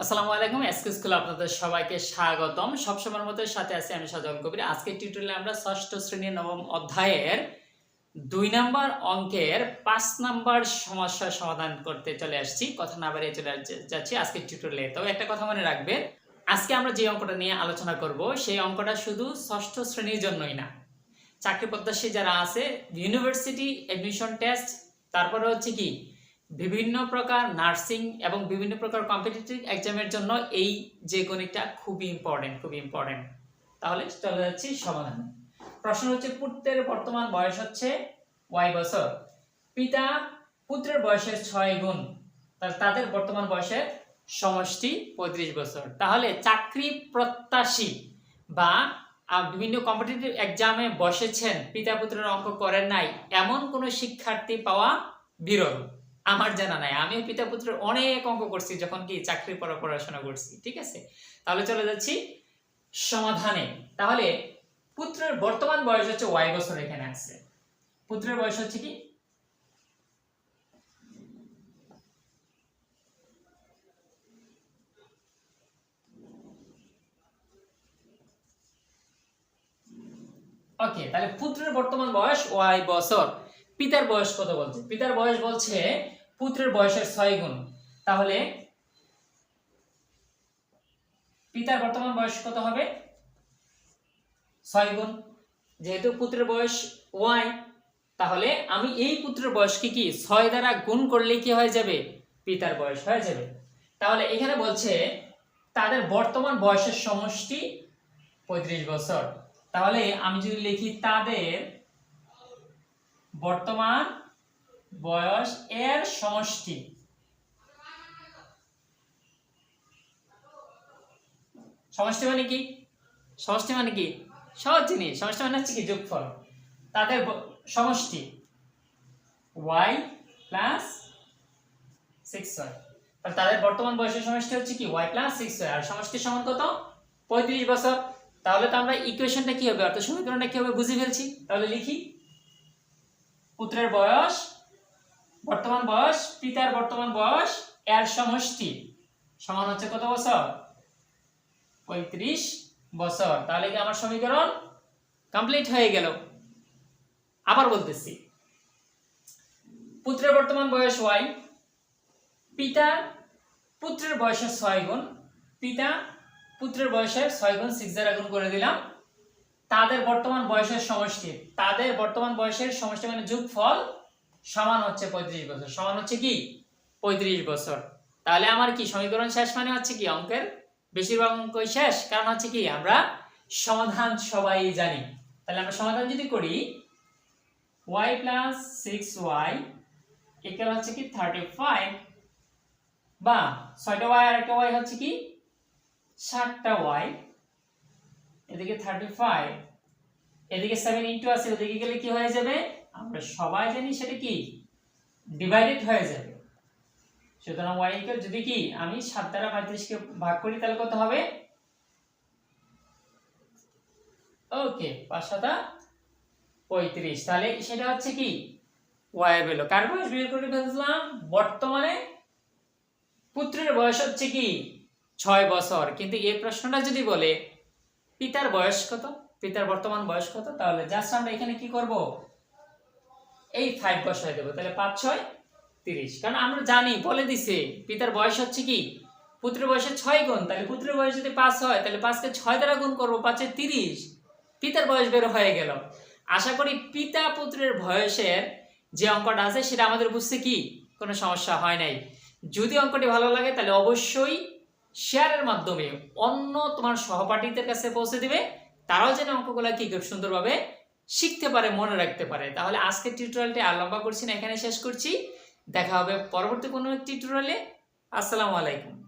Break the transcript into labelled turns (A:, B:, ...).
A: আসসালামু আলাইকুম এসকে স্কুলে আপনাদের সবাইকে স্বাগতম। সবসময়ের মতো সাথে আছি আমি সাজাল কবির। আজকের টিউটোরিয়ালে আমরা ষষ্ঠ শ্রেণির নবম অধ্যায়ের দুই নাম্বার অঙ্কের পাঁচ নাম্বার সমস্যার সমাধান করতে চলে আসছি। কথা না বাড়িয়ে চলে যাচ্ছি আজকের টিউটোরিয়ালে তবে একটা কথা মনে রাখবেন, আজকে আমরা যে অঙ্কটা নিয়ে আলোচনা করব, সেই অঙ্কটা শুধু ষষ্ঠ শ্রেণির জন্যই না। চাকরি প্রত্যাশী যারা আছে, ইউনিভার্সিটি অ্যাডমিশন টেস্ট তারপরে হচ্ছে কি বিভিন্ন প্রকার নার্সিং এবং বিভিন্ন প্রকার কম্পিটিটিভ এক্সামের জন্য এই যে গণিতটা খুবই ইম্পর্টেন্ট খুবই ইম্পর্টেন্ট তাহলে চলে যাচ্ছি সমাধান। প্রশ্ন হচ্ছে, পুত্রের বর্তমান বয়স হচ্ছে ওয়াই বছর। পিতা পুত্রের বয়সের ছয় গুণ তাহলে তাদের বর্তমান বয়সের সমষ্টি পঁয়ত্রিশ বছর। তাহলে চাকরি প্রত্যাশী বা বিভিন্ন কম্পিটিটিভ এক্সামে বসেছেন, পিতা পুত্রের অঙ্ক করেন নাই, এমন কোনো শিক্ষার্থী পাওয়া বিরল। আমার জানা নাই। আমি পিতা পুত্রের অনেক অঙ্ক করছি, যখন কি চাকরির পড়া পড়াশোনা করছি, ঠিক আছে? তাহলে চলে যাচ্ছি সমাধানে। তাহলে পুত্রের বর্তমান বয়স হচ্ছে ওয়াই বছর এখানে আছে। পুত্রের বয়স হচ্ছে কি? ওকে, তাহলে পুত্রের বর্তমান বয়স ওয়াই বছর। পিতার বয়স কত বলছে? পিতার বয়স বলছে পুত্রের বয়সের ছয় গুণ। তাহলে পিতার বর্তমান বয়স কত হবে? ছয় গুণ। যেহেতু পুত্রের বয়স ওয়াই, তাহলে আমি এই পুত্রের বয়সকে কি ছয় দ্বারা গুণ করলে কি হয়ে যাবে? পিতার বয়স হয়ে যাবে। তাহলে এখানে বলছে তাদের বর্তমান বয়সের সমষ্টি পঁয়ত্রিশ বছর। তাহলে আমি যদি লিখি তাদের বর্তমান বয়স এর সমষ্টি। সমষ্টি মানে কি? সমষ্টি মানে কি? সহজ জিনিস। সমষ্টি মানে হচ্ছে কি? যোগফল। তাদের সমষ্টি। ওয়াই প্লাস সিক্স তাহলে তাদের বর্তমান বয়সের সমষ্টি হচ্ছে কি? ওয়াই প্লাস সিক্স আর সমষ্টি সমান কত? পঁয়ত্রিশ বছর। তাহলে তো আমরা ইকুয়েশনটা কি হবে? অর্থাৎ সমীকরণটা কি হবে? বুঝে ফেলছি। তাহলে লিখি। পুত্রের বয়স, বর্তমান বয়স, পিতার বর্তমান বয়স, এর সমষ্টি। সমান হচ্ছে কত বছর? পঁয়ত্রিশ বছর। তাহলে কি আমার সমীকরণ কমপ্লিট হয়ে গেল? আবার বলতেছি। পুত্রের বর্তমান বয়স ওয়াই, পিতা পুত্রের বয়সের ছয় গুণ, পিতা পুত্রের বয়সের ছয় গুণ সিক্স দ্বারা গুণ করে দিলাম। তাদের বর্তমান বয়সের সমষ্টি। তাদের বর্তমান বয়সের সমষ্টি মানে যোগফল সমান হচ্ছে পঁয়ত্রিশ বছর। সমান হচ্ছে কি? পঁয়ত্রিশ বছর। তাহলে আমার কি সমীকরণ শেষ মানে হচ্ছে কি? অঙ্কের বেশিরভাগ অঙ্কই শেষ। কারণ হচ্ছে কি? আমরা সমাধান সবাই জানি। তাহলে আমরা সমাধান যদি করি y plus six y equal হচ্ছে কি থার্টি ফাইভ বা ছয়টা ওয়াই আর একটা ওয়াই হচ্ছে কি? ষাটটা ওয়াই এদিকে থার্টি ফাইভ এদিকে সেভেন ইন্টু আছে, ওদিকে গেলে কি হয়ে যাবে? আমরা সবাই জানি সেটা কি? ডিভাইডেড হয়ে যাবে। সুতরাং ওয়াই ইকুয়াল যদি কি? আমি সাত দ্বারা পঁয়ত্রিশকে ভাগ করি, তাহলে কত হবে? ওকে পাঁচ সাতা পঁয়ত্রিশ। তাহলে সেটা হচ্ছে কি? ওয়াই বেল কার বয়স? বের করে ফেলছিলাম। বর্তমানে পুত্রের বয়স হচ্ছে কি? ছয় বছর। কিন্তু এই প্রশ্নটা যদি বলে পিতার বয়স কত? পিতার বর্তমান বয়স কত? তাহলে জাস্ট আমরা এখানে কি করব? এই ফাইভ বসায় দেবো, তাহলে পাঁচ, ছয়, তিরিশ। কারণ আমরা জানি, বলে দিছে, পিতার বয়স হচ্ছে কি? পুত্রের বয়সে ছয় গুণ, তাহলে পুত্রের বয়স যদি পাঁচ হয়, তাহলে পাঁচকে ছয় দ্বারা গুণ করব, পাঁচে তিরিশ। পিতার বয়স বের হয়ে গেল। আশা করি পিতা পুত্রের বয়সের যে অঙ্কটা আছে, সেটা আমাদের বুঝতে কি? কোনো সমস্যা হয় নাই। যদি অঙ্কটি ভালো লাগে, তাহলে অবশ্যই শেয়ারের মাধ্যমে অন্য তোমার সহপাঠীদের কাছে পৌঁছে দিবে। তারাও যেন অঙ্কগুলো কি খুব সুন্দরভাবে শিখতে পারে, মনে রাখতে পারে। তাহলে আজকের টিউটোরিয়ালটি আর লম্বা করছি না এখানে শেষ করছি। দেখা হবে পরবর্তী কোনো টিউটোরিয়ালে আসসালামু আলাইকুম।